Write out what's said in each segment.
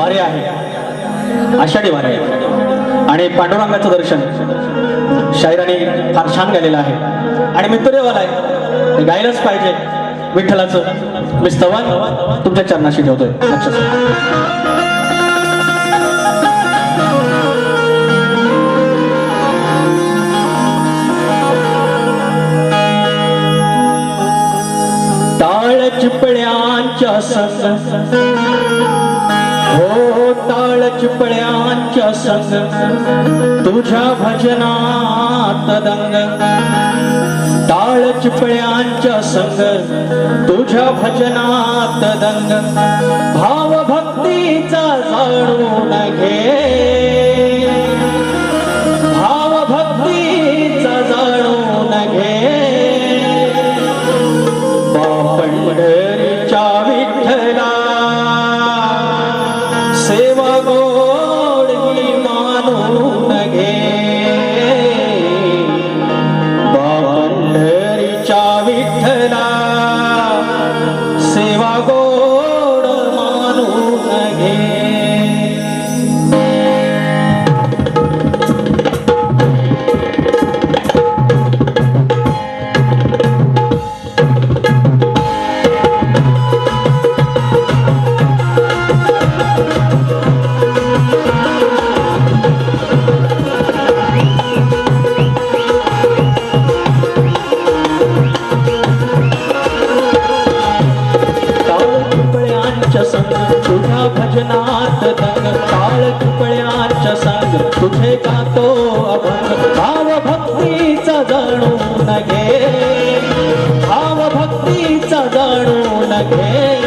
वारे आहे. आषाढी वारे आणि पांडुरंगाचं दर्शन शायराने फार छान गायलेलं आहे. आणि मित्रदेवाला आहे. गायलाच पाहिजे विठ्ठलाचं. मी स्तवान तुमच्या चरणाशी ठेवतोय. लक्षात चिपळ्यांच्या संग. हो, हो ताळ चिपळ्यांच्या संग. तुझ्या भजनात दंग. ताळ चिपळ्यांच्या संग. तुझ्या भजनात दंग. भावभक्तीचा जाणून घे. तुझ्या भजनात दंग काळ तुकळ्याच्या सांग तुझे गातो अभंग भाव भक्तीचा जाणून घे. भाव भक्तीचा जाणून घे.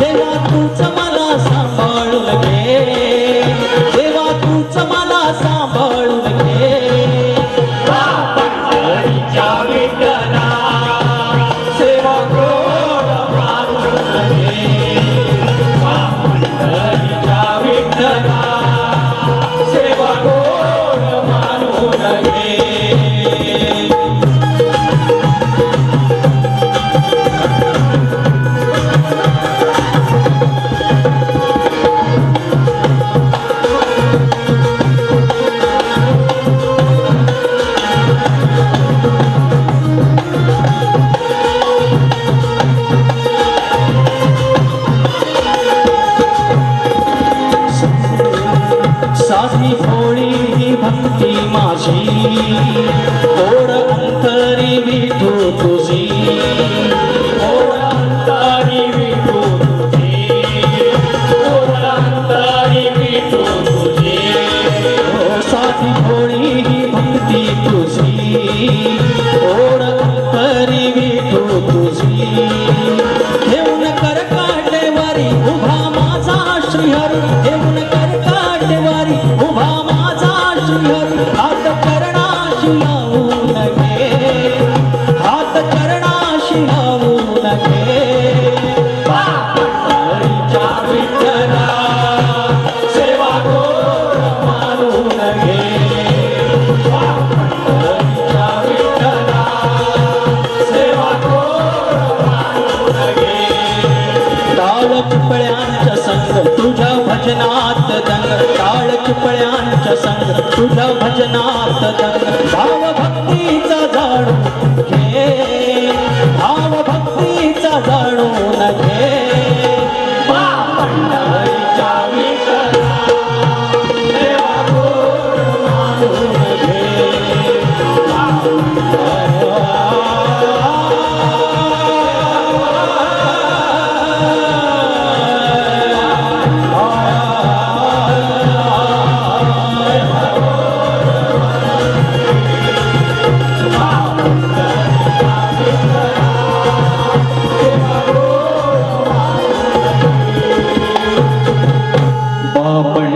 देवा तुझा 지 चिपळ्यांच्या संग तुझ्या भजनात दंग. काळ चिपळ्यांच्या संग तुझ्या भजनात दंग. பாப